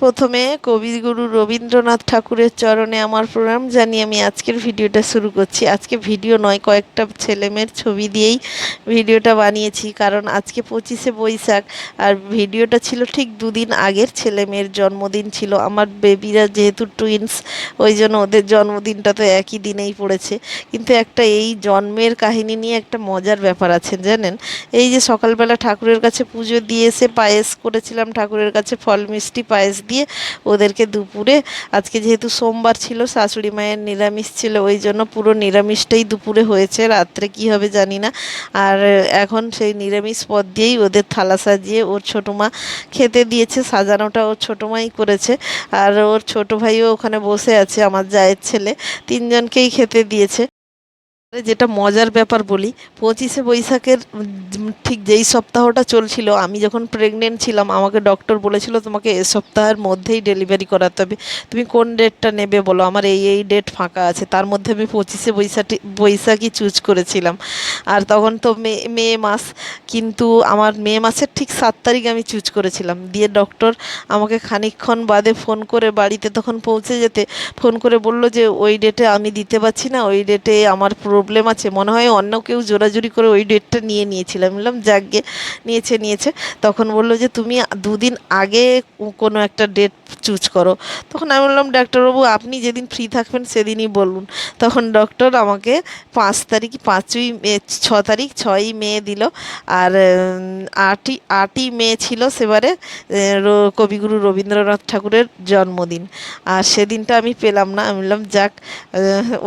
প্রথমে কবিগুরু রবীন্দ্রনাথ ঠাকুরের চরণে আমার প্রণাম জানিয়ে আমি আজকের ভিডিওটা শুরু করছি। আজকে ভিডিও নয়, কয়েকটা ছেলেমেয়ের ছবি দিয়েই ভিডিওটা বানিয়েছি, কারণ আজকে পঁচিশে বৈশাখ আর ভিডিওটা ছিল ঠিক দুদিন আগের ছেলেমেয়ের জন্মদিন ছিল। আমার বেবিরা যেহেতু টুইন্স ওই জন্য ওদের জন্মদিনটা তো একই দিনেই পড়েছে। কিন্তু একটা এই জন্মের কাহিনী নিয়ে একটা মজার ব্যাপার আছে, জানেন? এই যে সকালবেলা ঠাকুরের কাছে পুজো দিয়ে এসে পায়েস করেছিলাম, ঠাকুরের কাছে ফল মিষ্টি পায়েস দিয়ে ওদেরকে দুপুরে, আজকে যেহেতু সোমবার ছিল, শাশুড়ি মায়ের নিরামিষ ছিল, ওই জন্য পুরো নিরামিষটাই দুপুরে হয়েছে, রাত্রে কি হবে জানি না। আর এখন সেই নিরামিষ পদ দিয়েই ওদের থালা সাজিয়ে ওর ছোটো মা খেতে দিয়েছে, সাজানোটা ওর ছোটো মাই করেছে। আর ওর ছোটো ভাইও ওখানে বসে আছে, আমার জায়ের ছেলে, তিনজনকেই খেতে দিয়েছে। যেটা মজার ব্যাপার বলি, পঁচিশে বৈশাখের ঠিক যেই সপ্তাহটা চলছিল, আমি যখন প্রেগনেন্ট ছিলাম, আমাকে ডক্টর বলেছিল তোমাকে এ সপ্তাহের মধ্যেই ডেলিভারি করাতে হবে। তুমি কোন ডেটটা নেবে বলো? আমার এই এই ডেট ফাঁকা আছে। তার মধ্যে আমি পঁচিশে বৈশাখী বৈশাখই চুজ করেছিলাম। আর তখন তো মে মে মাস, কিন্তু আমার মে মাসের ঠিক সাত তারিখ আমি চুজ করেছিলাম। দিয়ে ডক্টর আমাকে খানিকক্ষণ বাদে ফোন করে বাড়িতে তখন পৌঁছে যেতে ফোন করে বলল যে ওই ডেটে আমি দিতে পারছি না, ওই ডেটে আমার প্রবলেম আছে। মনে হয় অন্য কেউ জোরাজুরি করে ওই ডেটটা নিয়ে নিয়েছিলাম বললাম, যাকগে, নিয়েছে নিয়েছে। তখন বলল যে, তুমি দুদিন আগে কোনো একটা ডেট চুজ করো। তখন আমি বললাম, ডাক্তারবাবু, আপনি যেদিন ফ্রি থাকবেন সেদিনই বলুন। তখন ডক্টর আমাকে পাঁচ তারিখ, পাঁচই মে, ছ তারিখ, ছয়ই মে দিল। আর আটই আটই মে ছিল সেবারে কবিগুরু রবীন্দ্রনাথ ঠাকুরের জন্মদিন। আর সেদিনটা আমি পেলাম না। আমি বললাম, যাক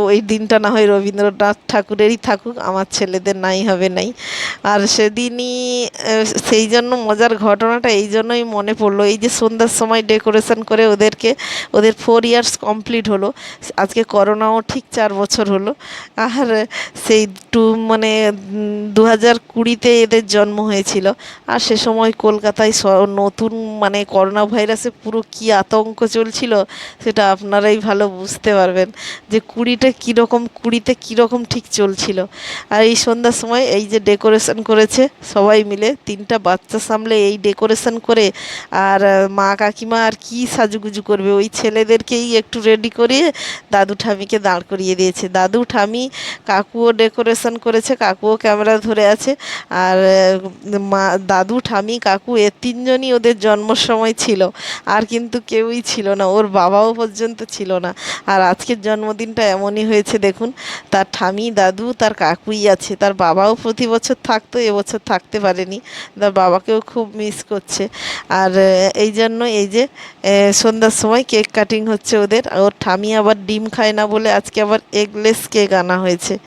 ওই দিনটা না হয় রবীন্দ্রনাথ ঠাকুরেরই থাকুক, আমার ছেলেদের নাই, হবে নাই। আর সেদিনই সেই জন্য মজার ঘটনাটা এই জন্যই মনে পড়ল, এই যে সন্ধ্যার সময় ডেকোরেশন করে ওদেরকে, ওদের ফোর ইয়ার্স কমপ্লিট হলো। আজকে করোনাও ঠিক চার বছর হলো। আর সেই টু মানে দু হাজার কুড়িতে এদের জন্ম হয়েছিল। আর সে সময় কলকাতায় স- নতুন মানে করোনা ভাইরাসে পুরো কী আতঙ্ক চলছিল, সেটা আপনারাই ভালো বুঝতে পারবেন। যে কুড়িটা কীরকম, কুড়িতে কীরকম ঠিক চলছিল। আর এই সন্ধ্যার সময় এই যে ডেকোরেশন করেছে, সবাই মিলে তিনটা বাচ্চা সামলে এই ডেকোরেশন করে, আর মা কাকিমা আর কি সাজুগুজু করবে? ওই ছেলেদেরকেই একটু রেডি করিয়ে দাদু ঠামিকে দাঁড় করিয়ে দিয়েছে। দাদু, ঠামি, কাকুও ডেকোরেশন করেছে, কাকুও ক্যামেরা ধরে আছে, আর মা, দাদু, ঠামি, কাকু এ তিনজনই ওদের জন্মর সময় ছিল। আর কিন্তু কেউই ছিল না, ওর বাবাও পর্যন্ত ছিল না। আর আজকের জন্মদিনটা এমনই হয়েছে, দেখুন, তার ঠামি দাদু, তার কাকুই আছে, তার বাবাও প্রতি বছর থাকতো এবছর থাকতে পারেনি। তার বাবাকেও খুব মিস করছে। আর এই জন্য এই যে সন্ধ্যার সময় কেক কাটিং হচ্ছে ওদের। ওর ঠামি আবার ডিম খায় না বলে আজকে আবার এগলেস কেক আনা হয়েছে।